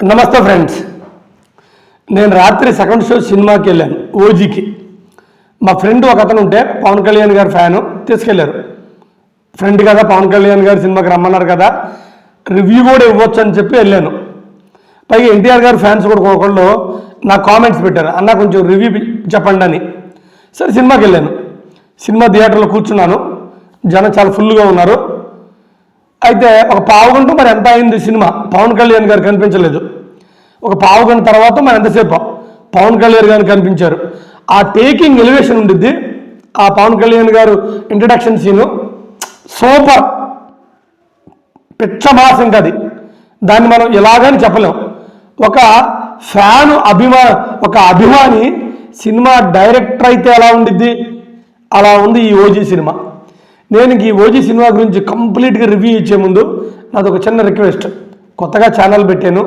నమస్తే ఫ్రెండ్స్. నేను రాత్రి సెకండ్ షో సినిమాకి వెళ్ళాను ఓజీకి. మా ఫ్రెండ్ ఒక అతను ఉంటే పవన్ కళ్యాణ్ గారి ఫ్యాను తీసుకెళ్ళారు. ఫ్రెండ్ కదా పవన్ కళ్యాణ్ గారి సినిమాకి రమ్మన్నారు కదా రివ్యూ కూడా ఇవ్వచ్చు అని చెప్పి వెళ్ళాను. పైగా ఎన్టీఆర్ గారి ఫ్యాన్స్ కూడా ఒకళ్ళు నాకు కామెంట్స్ పెట్టారు అన్న కొంచెం రివ్యూ చెప్పండి అని. సరే సినిమాకి వెళ్ళాను. సినిమా థియేటర్లో కూర్చున్నాను. జనం చాలా ఫుల్గా ఉన్నారు. అయితే ఒక పావుగంట మరి ఎంత అయింది సినిమా? పవన్ కళ్యాణ్ గారు కనిపించలేదు. ఒక పావుగంట తర్వాత మరి ఎంతసేపు? పవన్ కళ్యాణ్ గారు కనిపించారు. ఆ టేకింగ్ ఎలివేషన్ ఉండిద్ది. ఆ పవన్ కళ్యాణ్ గారు ఇంట్రడక్షన్ సీను సూపర్. పిచ్చ ఇంకా అది దాన్ని మనం ఎలాగని చెప్పలేం. ఒక ఫ్యాన్ అభిమా ఒక అభిమాని సినిమా డైరెక్టర్ అయితే ఎలా ఉండిద్ది? అలా ఉంది ఈ ఓజీ సినిమా. నేను ఈ ఓజీ సినిమా గురించి కంప్లీట్గా రివ్యూ ఇచ్చే ముందు నాది ఒక చిన్న రిక్వెస్ట్. కొత్తగా ఛానల్ పెట్టాను.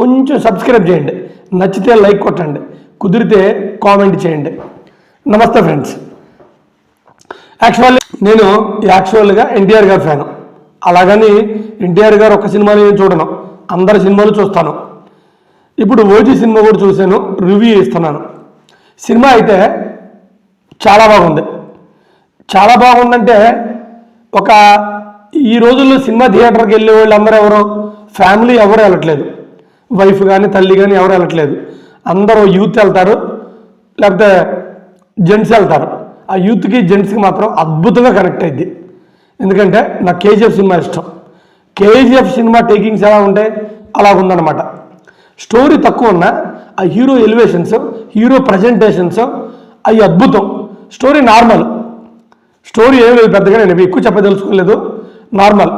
కొంచెం సబ్స్క్రైబ్ చేయండి. నచ్చితే లైక్ కొట్టండి. కుదిరితే కామెంట్ చేయండి. నమస్తే ఫ్రెండ్స్. యాక్చువల్లీ నేను యాక్చువల్గా ఎన్టీఆర్ గారు ఫ్యాను. అలాగని ఎన్టీఆర్ గారు ఒక సినిమా నేను చూడను. అందరి సినిమాలు చూస్తాను. ఇప్పుడు ఓజీ సినిమా కూడా చూశాను. రివ్యూ ఇస్తున్నాను సినిమా అయితే చాలా బాగుంది. చాలా బాగుందంటే ఒక ఈ రోజుల్లో సినిమా థియేటర్కి వెళ్ళే వాళ్ళు అందరూ ఎవరు ఫ్యామిలీ ఎవరు వెళ్ళట్లేదు. వైఫ్ కానీ తల్లి కానీ ఎవరు వెళ్ళట్లేదు. అందరూ యూత్ వెళ్తారు లేకపోతే జెంట్స్ వెళ్తారు. ఆ యూత్కి జెంట్స్కి మాత్రం అద్భుతంగా కనెక్ట్ అయింది ఎందుకంటే నాకు కేజీఎఫ్ సినిమా ఇష్టం. కేజీఎఫ్ సినిమా టేకింగ్స్ ఎలా ఉంటాయి అలా ఉందన్నమాట. స్టోరీ తక్కువ ఉన్న ఆ హీరో ఎలివేషన్స్ హీరో ప్రజెంటేషన్స్ అవి అద్భుతం. Story normal. స్టోరీ ఏం లేదు పెద్దగా నేను ఎక్కువ చెప్పదలుచుకోలేదు. నార్మల్.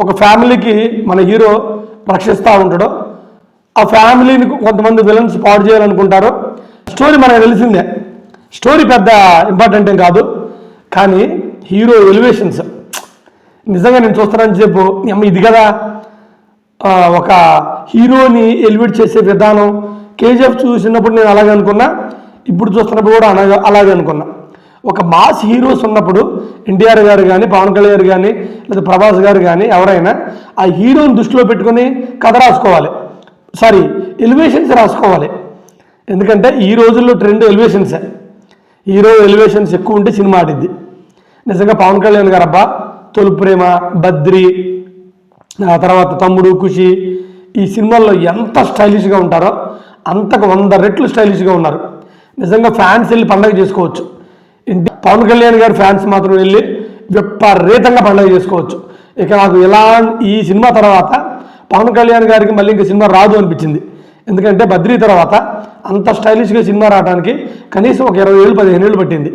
ఒక ఫ్యామిలీకి మన హీరో రక్షిస్తూ ఉంటాడు. ఆ ఫ్యామిలీని కొంతమంది విలన్స్ పాడు చేయాలనుకుంటారు. స్టోరీ మనకు తెలిసిందే. స్టోరీ పెద్ద ఇంపార్టెంట్ ఏం కాదు. కానీ హీరో ఎలివేషన్స్. నిజంగా నేను చూస్తానని చెప్పు. అమ్మ ఇది కదా. ఒక హీరోని ఎలివేట్ చేసే విధానం. కేజీఎఫ్ చూసినప్పుడు నేను అలాగే అనుకున్నా. ఇప్పుడు చూస్తున్నప్పుడు కూడా అలాగే అలాగే అనుకున్నా. ఒక మాస్ హీరోస్ ఉన్నప్పుడు ఎన్టీఆర్ గారు కానీ పవన్ కళ్యాణ్ కానీ లేదా ప్రభాస్ గారు కానీ ఎవరైనా ఆ హీరోని దృష్టిలో పెట్టుకొని కథ రాసుకోవాలి. సారీ ఎలివేషన్స్ రాసుకోవాలి. ఎందుకంటే ఈ రోజుల్లో ట్రెండ్ ఎలివేషన్సే హీరో ఎలివేషన్స్ ఎక్కువ ఉంటే సినిమా ఆడిద్ది. నిజంగా పవన్ కళ్యాణ్ గారు అబ్బా తొలి ప్రేమ బద్రి ఆ తర్వాత తమ్ముడు ఖుషి ఈ సినిమాల్లో ఎంత స్టైలిష్గా ఉంటారో అంతకు వంద రెట్లు స్టైలిష్గా ఉన్నారు. నిజంగా ఫ్యాన్స్ వెళ్ళి పండగ చేసుకోవచ్చు. పవన్ కళ్యాణ్ గారి ఫ్యాన్స్ మాత్రం వెళ్ళి విపరీతంగా పండుగ చేసుకోవచ్చు. ఇక నాకు ఎలా ఈ సినిమా తర్వాత పవన్ కళ్యాణ్ గారికి మళ్ళీ ఇంకా సినిమా రాదు అనిపించింది. ఎందుకంటే బద్రీ తర్వాత అంత స్టైలిష్గా సినిమా రావడానికి కనీసం ఒక ఇరవై ఏళ్ళు పదిహేను ఏళ్ళు పట్టింది.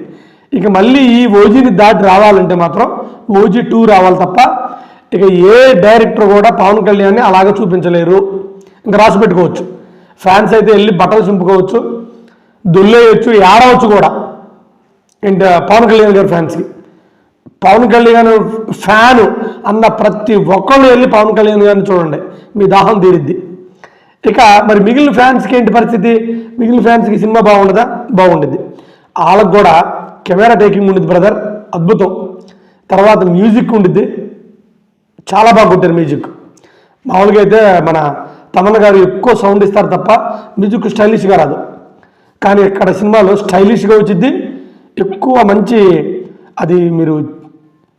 ఇక మళ్ళీ ఈ ఓజీని దాటి రావాలంటే మాత్రం ఓజీ టూ రావాలి తప్ప ఇక ఏ డైరెక్టర్ కూడా పవన్ కళ్యాణ్ని అలాగ చూపించలేరు. ఇంకా రాసి పెట్టుకోవచ్చు. ఫ్యాన్స్ అయితే వెళ్ళి బట్టలు చింపుకోవచ్చు. దొల్లేయచ్చు ఏడవచ్చు కూడా. ఏంటి uh, పవన్ కళ్యాణ్ గారి ఫ్యాన్స్కి పవన్ కళ్యాణ్ ఫ్యాన్ అన్న ప్రతి ఒక్కళ్ళు వెళ్ళి పవన్ కళ్యాణ్ గారిని చూడండి. మీ దాహం తీరిద్ది. ఇక మరి మిగిలిన ఫ్యాన్స్కి ఏంటి పరిస్థితి? మిగిలిన ఫ్యాన్స్కి సినిమా బాగుండదా? బాగుండిద్ది వాళ్ళకు కూడా కెమెరా టేకింగ్ ఉండిద్ది బ్రదర్ అద్భుతం. తర్వాత మ్యూజిక్ ఉండిద్ది. చాలా బాగా కొట్టారు మ్యూజిక్ మామూలుగా అయితే మన తమన్ గారు ఎక్కువ సౌండ్ ఇస్తారు తప్ప మ్యూజిక్ స్టైలిష్గా రాదు. కానీ ఇక్కడ సినిమాలో స్టైలిష్గా వచ్చింది ఎక్కువ మంచి అది మీరు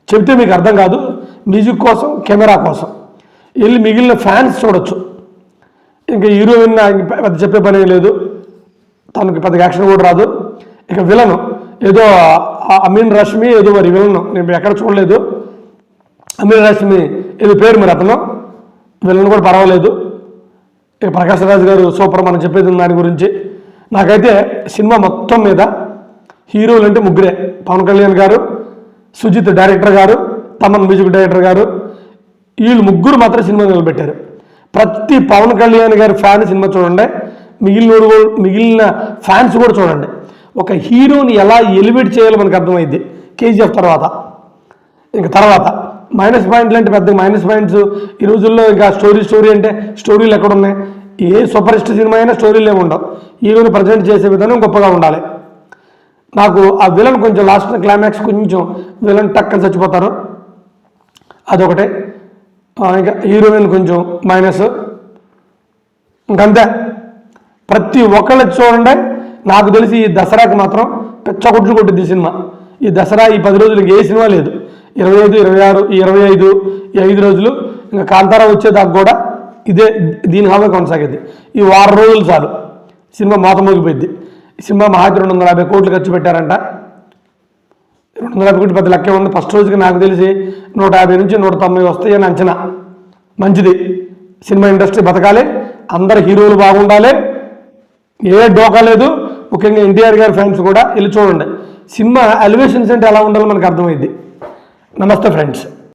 చెబితే మీకు అర్థం కాదు. మ్యూజిక్ కోసం కెమెరా కోసం. వెళ్ళి మిగిలిన ఫ్యాన్స్ చూడొచ్చు. ఇంకా హీరోయిన్ పెద్ద చెప్పే పని లేదు. తనకి పెద్ద యాక్షన్ కూడా రాదు. ఇక విలను ఏదో అమీన్ రష్మి ఏదో మరి విలను నేను ఎక్కడ చూడలేదు. అమీన్ రష్మి ఏదో పేరు మరి అతను. విలను కూడా పర్వాలేదు. ఇక ప్రకాశ్ రాజ్ గారు సూపర్ మనం చెప్పేది దాని గురించి. నాకైతే సినిమా మొత్తం మీద హీరోలు అంటే ముగ్గురే. పవన్ కళ్యాణ్ గారు సుజిత్ డైరెక్టర్ గారు తమన్ మ్యూజిక్ డైరెక్టర్ గారు. వీళ్ళు ముగ్గురు మాత్రం సినిమా నిలబెట్టారు. ప్రతి పవన్ కళ్యాణ్ గారి ఫ్యాన్ సినిమా చూడండి. మిగిలిన వాళ్ళు కూడా- మిగిలిన ఫ్యాన్స్ కూడా చూడండి. ఒక హీరోని ఎలా ఎలివేట్ చేయాలో మనకు అర్థమైంది కేజీఎఫ్ తర్వాత. ఇంక తర్వాత. మైనస్ పాయింట్లు అంటే పెద్ద మైనస్ పాయింట్స్. ఈ రోజుల్లో ఇంకా స్టోరీ స్టోరీ అంటే స్టోరీలు ఎక్కడ ఉన్నాయి ఏ సూపర్ హిట్ సినిమా అయినా స్టోరీలు ఏమి ఉండవు. హీరోని ప్రజెంట్ చేసే విధానం గొప్పగా ఉండాలి. నాకు ఆ విలన్ కొంచెం లాస్ట్ క్లైమాక్స్ కొంచెం విలన్ టక్కని చచ్చిపోతారు. అదొకటే. ఇంకా హీరోయిన్ కొంచెం మైనస్ ఇంకంతే. ప్రతి ఒక్కళ్ళు చూడండి. నాకు తెలిసి ఈ దసరాకి మాత్రం పెచ్చగొట్లు కొట్టింది ఈ సినిమా. ఈ దసరా ఈ పది రోజులు ఏ సినిమా లేదు. ఇరవై ఐదు ఇరవై ఆరు ఇరవై ఐదు ఈ ఐదు రోజులు. ఇంకా కాంతారా వచ్చేదాకా కూడా ఇదే దీని హామీ కొనసాగింది. ఈ వారం రోజులు చాలు. సినిమా మోత మోగిపోయింది సినిమా మహాతి రెండు వందల యాభై కోట్లు ఖర్చు పెట్టారంట. రెండు వందల యాభై కోట్లు పెద్ద లెక్కే ఉంది. ఫస్ట్ రోజుకి నాకు తెలిసి నూట యాభై నుంచి నూట తొంభై వస్తాయని అంచనా. మంచిది. సినిమా ఇండస్ట్రీ బతకాలి. అందరు హీరోలు బాగుండాలి. ఏ డోకా లేదు. ముఖ్యంగా ఎన్టీఆర్ గారి ఫ్యాన్స్ కూడా వెళ్ళి చూడండి. సినిమా ఎలివేషన్స్ అంటే ఎలా ఉండాలో మనకు అర్థమైంది. నమస్తే ఫ్రెండ్స్.